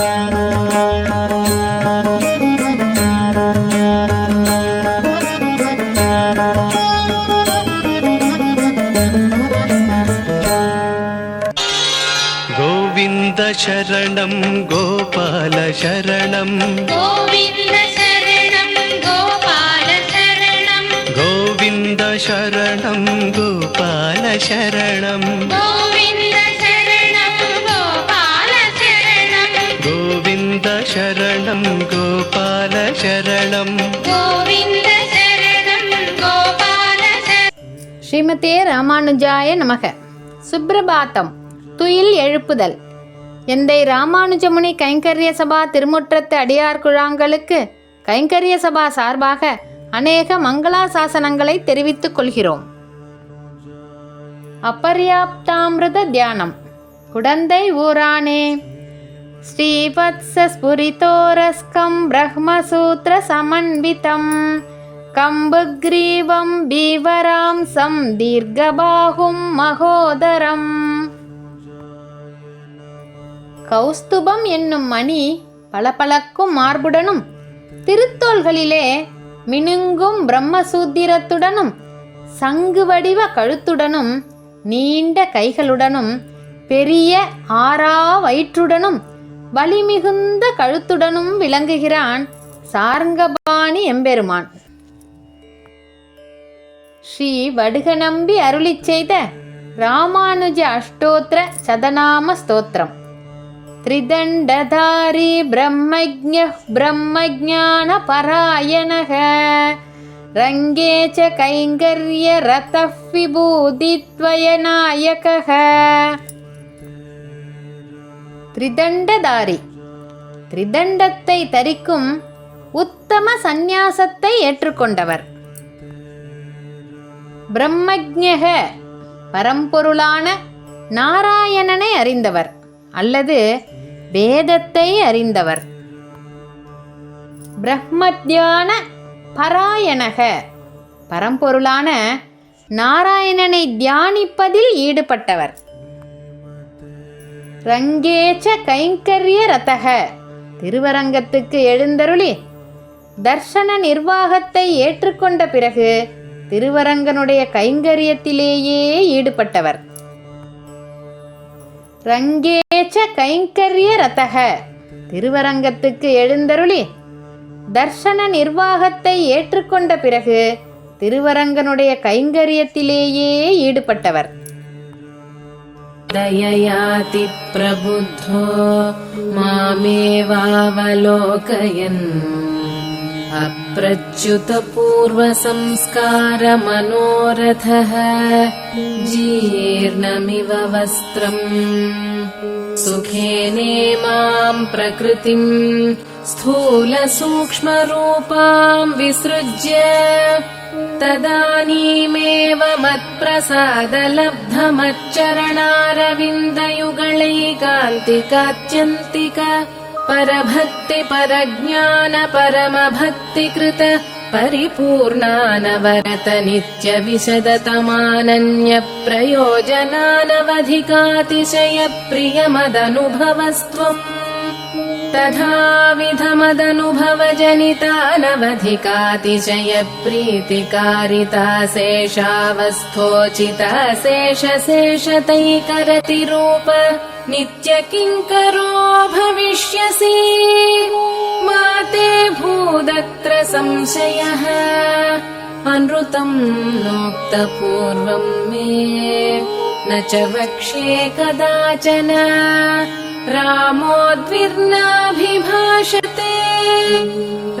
గోవింద శరణం గోపాల శరణం. గోవింద శరణం గోపాల శరణం. గోవింద శరణం గోపాల శరణం. గోవింద ஸ்ரீமதே ராமானுஜாய நமக. சுப்பிரபாத்தம் துயில் எழுப்புதல். எந்தை ராமானுஜமுனி கைங்கரிய சபா திருமுற்றத்து அடியார் குழாங்களுக்கு கைங்கரிய சபா சார்பாக அநேக மங்களாசாசனங்களை தெரிவித்துக் கொள்கிறோம். அபர்யாப்தாமிருத தியானம். குடந்தை ஊரானே. ஸ்ரீவத்சஸ்புரிதோரஸ்கம் பிரம்மசூத்திர சமன்விதம். கம்புக்ரீவம் பீவராம்சம் தீர்க்கபாகும் மகோதரம். கௌஸ்துபம் என்னும் மணி பளபளக்கும் மார்புடனும் திருத்தோள்களிலே மினுங்கும் பிரம்மசூத்திரத்துடனும் சங்கு வடிவ கழுத்துடனும் நீண்ட கைகளுடனும் பெரிய ஆறா வயிற்றுடனும் வலிமிகுந்த கழுத்துடனும் விளங்குகிறான் சார்ங்கபாணி எம்பெருமான். ஸ்ரீ வடுக நம்பி அருளி செய்த ராமானுஜ அஷ்டோத்திர சதநாம ஸ்தோத்திரம். திரிதண்டதாரி பிரம்மஜ்ய பிரம்மஜான பராயணக. ரங்கே ச கைங்கரிய ரத விபூதித்வயநாயக திரிதண்டதாரி. திரிதண்டத்தை தரிக்கும் உத்தம சந்நியாசத்தை ஏற்றுக்கொண்டவர். பிரம்மஜ்ஞக பரம்பொருளான நாராயணனை அறிந்தவர் அல்லது வேதத்தை அறிந்தவர். பிரம்மத்யான பராயணக பரம்பொருளான நாராயணனை தியானிப்பதில் ஈடுபட்டவர். ரங்கேச்ச கைங்கரிய ரதக திருவரங்கத்துக்கு எழுந்தருளி தர்சன நிர்வாகத்தை ஏற்றுக்கொண்ட பிறகு திருவரங்கனுடைய கைங்கரியத்திலேயே ஈடுபட்டவர் ரங்கேச்ச கைங்கரிய ரதக திருவரங்கத்துக்கு எழுந்தருளி தர்சன நிர்வாகத்தை ஏற்றுக்கொண்ட பிறகு திருவரங்கனுடைய கைங்கரியத்திலேயே ஈடுபட்டவர் दययाति प्रबुद्धो मामेवावलोकयन् अप्रच्युतपूर्वसंस्कारमनोरथः जीर्णमिव वस्त्रम्। सुखेनेमाम् प्रकृतिम् स्थूलसूक्ष्मरूपाम् विसृज्य तदानीमेव मत्प्रसादलब्धमच्चरणारविन्दयुगलैकान्तिकात्यन्तिक परभक्तिपरज्ञानपरमभक्तिकृत परिपूर्णानवरत नित्यविशदतमानन्यप्रयोजनानवधिकातिशयप्रियमदनुभवस्त्वम् प्रियमदनुभवस्त्वम् तथाविधमदनुभवजनितानवधिकातिशय प्रीतिकारिता शेषावस्थोचिता शेष शेषतैकरतिरूप नित्यकिङ्करो भविष्यसि। मा ते भूदत्र संशयः अनृतम् नोक्तपूर्वम् मे न च वक्ष्ये कदाचन रामोद्विर्नाभिभाषते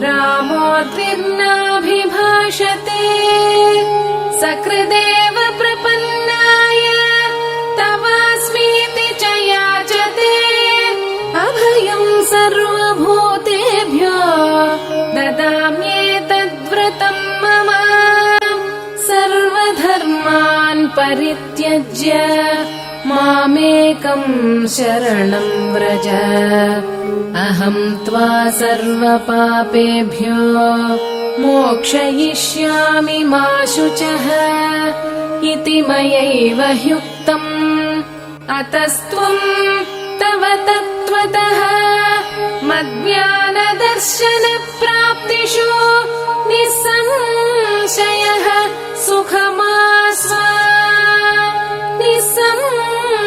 रामोद्विर्नाभिभाषते सकृदेव प्रपन्नाय तवास्मीति च याचते। अभयम् सर्वभूतेभ्यो ददाम्येतद्व्रतम् मम। सर्वधर्मान् परित्यज्य मामेकम् शरणम् व्रज। अहम् त्वा सर्वपापेभ्यो मोक्षयिष्यामि मा शुचः इति मयैव ह्युक्तम्। अतस्त्वम् तव तत्त्वतः मद्ज्ञानदर्शनप्राप्तिषु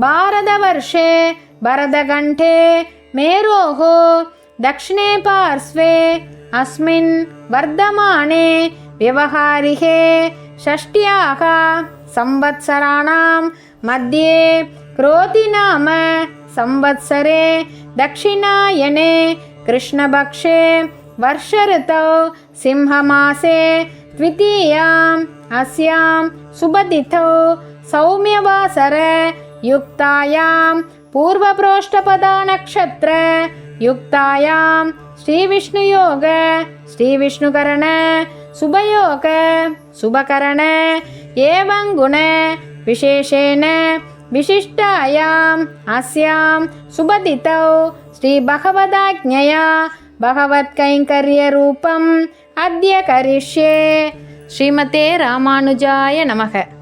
भारतवर्षे भरतकण्ठे मेरोः दक्षिणे पार्श्वे अस्मिन् वर्धमाने व्यवहारिके षष्ट्याः संवत्सराणां मध्ये क्रोधि नाम संवत्सरे दक्षिणायने कृष्णपक्षे वर्षऋतौ सिंहमासे द्वितीयाम् अस्यां सुबदितौ सौम्यवासर युक्तायां पूर्वप्रोष्ठपदानक्षत्र। युक्तायां श्रीविष्णुयोग श्रीविष्णुकरण सुभयोग शुभकरण एवं गुण विशेषेण विशिष्टायाम् अस्यां सुबदितौ श्रीभगवदाज्ञया भगवत्कैङ्कर्यरूपम् अद्य करिष्ये। श्रीमते रामानुजाय नमः।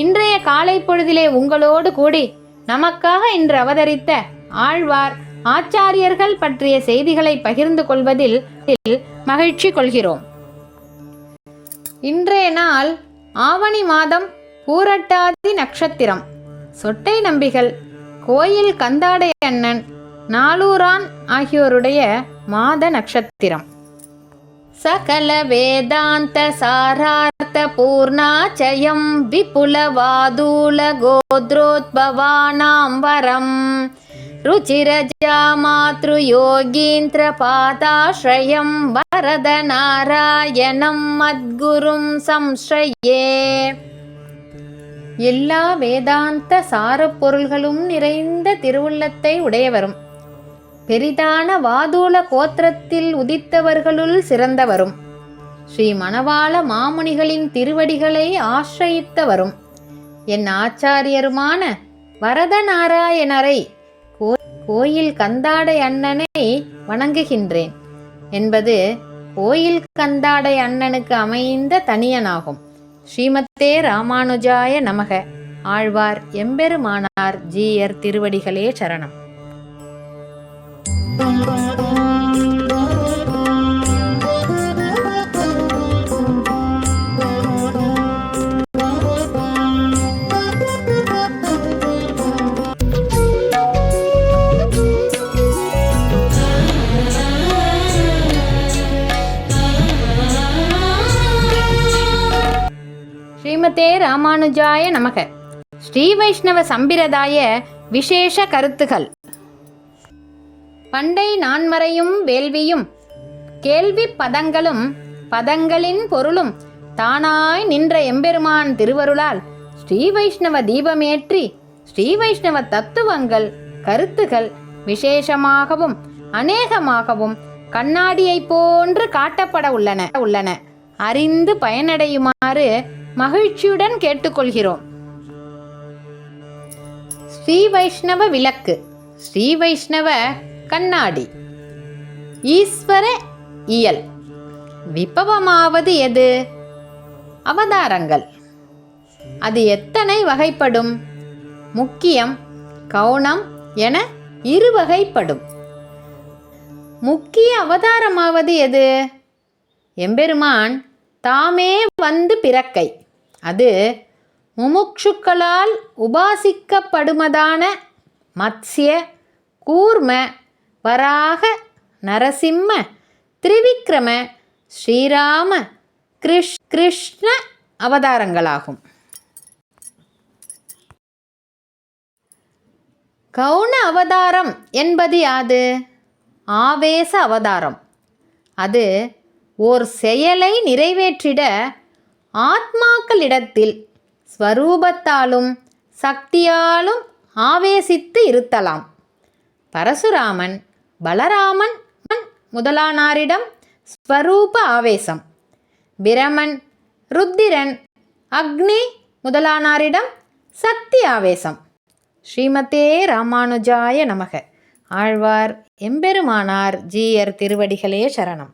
இன்றைய காலை பொழுதிலே உங்களோடு கூடி நமக்காக இன்று அவதரித்த ஆழ்வார் ஆச்சாரியர்கள் பற்றிய செய்திகளை பகிர்ந்து கொள்வதில் மகிழ்ச்சி கொள்கிறோம். இன்றைய நாள் ஆவணி மாதம் பூரட்டாதி நட்சத்திரம். சொட்டை நம்பிகள் கோயில் கந்தாடை அண்ணன் நாளூரான் ஆகியோருடைய மாத நட்சத்திரம். ருச்சிரஜா மாத்ரு யோகீந்திர பாதாஸ்ரயம் வரத நாராயணம் மத்குரும் சம்ஸ்ரயே. எல்லா வேதாந்த சாரப்பொருள்களும் நிறைந்த திருவுள்ளத்தை உடையவரும். பெரிதான வாதூல கோத்திரத்தில் உதித்தவர்களுள் சிறந்தவரும். ஸ்ரீ மணவாள மாமுனிகளின் திருவடிகளை ஆசிரயித்தவரும். என் ஆச்சாரியருமான வரதநாராயணரை கோ- கோயில் கந்தாடை அண்ணனை வணங்குகின்றேன். என்பது கோயில் கந்தாடை அண்ணனுக்கு அமைந்த தனியனாகும். ஸ்ரீமத்தே ராமானுஜாய நமக. ஆழ்வார் எம்பெருமானார் ஜீயர் திருவடிகளே சரணம். ஸ்ரீமதே ராமானுஜாய நமக. ஸ்ரீ வைஷ்ணவ சம்பிரதாய விசேஷ கருத்துகள். பண்டை நான்மறையும் வேள்வியும் கேள்வி பதங்களும் பதங்களின் பொருளும் தானாய் நின்ற எம்பெருமான் திருவருளால் ஸ்ரீ வைஷ்ணவ தீபமேற்றி ஸ்ரீ வைஷ்ணவ தத்துவங்கள் கருத்துகள் விசேஷமாகவும் அநேகமாகவும் கண்ணாடியைப் போன்று காட்டப்பட உள்ளன உள்ளன. அறிந்து பயனடையுமாறு மகிழ்ச்சியுடன் கேட்டுக்கொள்கிறோம். ஸ்ரீ வைஷ்ணவ விளக்கு. ஸ்ரீ வைஷ்ணவ கண்ணாடி. ஈஸ்வர இயல். விபவமாவது எது? அவதாரங்கள். அது எத்தனை வகைப்படும்? முக்கியம் கவுனம் என இரு வகைப்படும். முக்கிய அவதாரமாவது எது? எம்பெருமான் தாமே வந்து பிறக்கை. அது முமுட்சுக்களால் உபாசிக்கப்படுமதான மத்ஸ்ய கூர்ம வராக நரசிம்ம திரிவிக்ரம ஸ்ரீராம கிருஷ் கிருஷ்ண அவதாரங்களாகும். கவுன அவதாரம் என்பது யாது? ஆவேச அவதாரம். அது ஓர் செயலை நிறைவேற்றிட ஆத்மாக்களிடத்தில் ஸ்வரூபத்தாலும் சக்தியாலும் ஆவேசித்து இருத்தலாம். பரசுராமன் பலராமன் முதலானாரிடம் ஸ்வரூப ஆவேசம். பிரமன் ருத்திரன் அக்னி முதலானாரிடம் சக்தி ஆவேசம். ஸ்ரீமதே ராமானுஜாய நமக. ஆழ்வார் எம்பெருமானார் ஜீயர் திருவடிகளே சரணம்.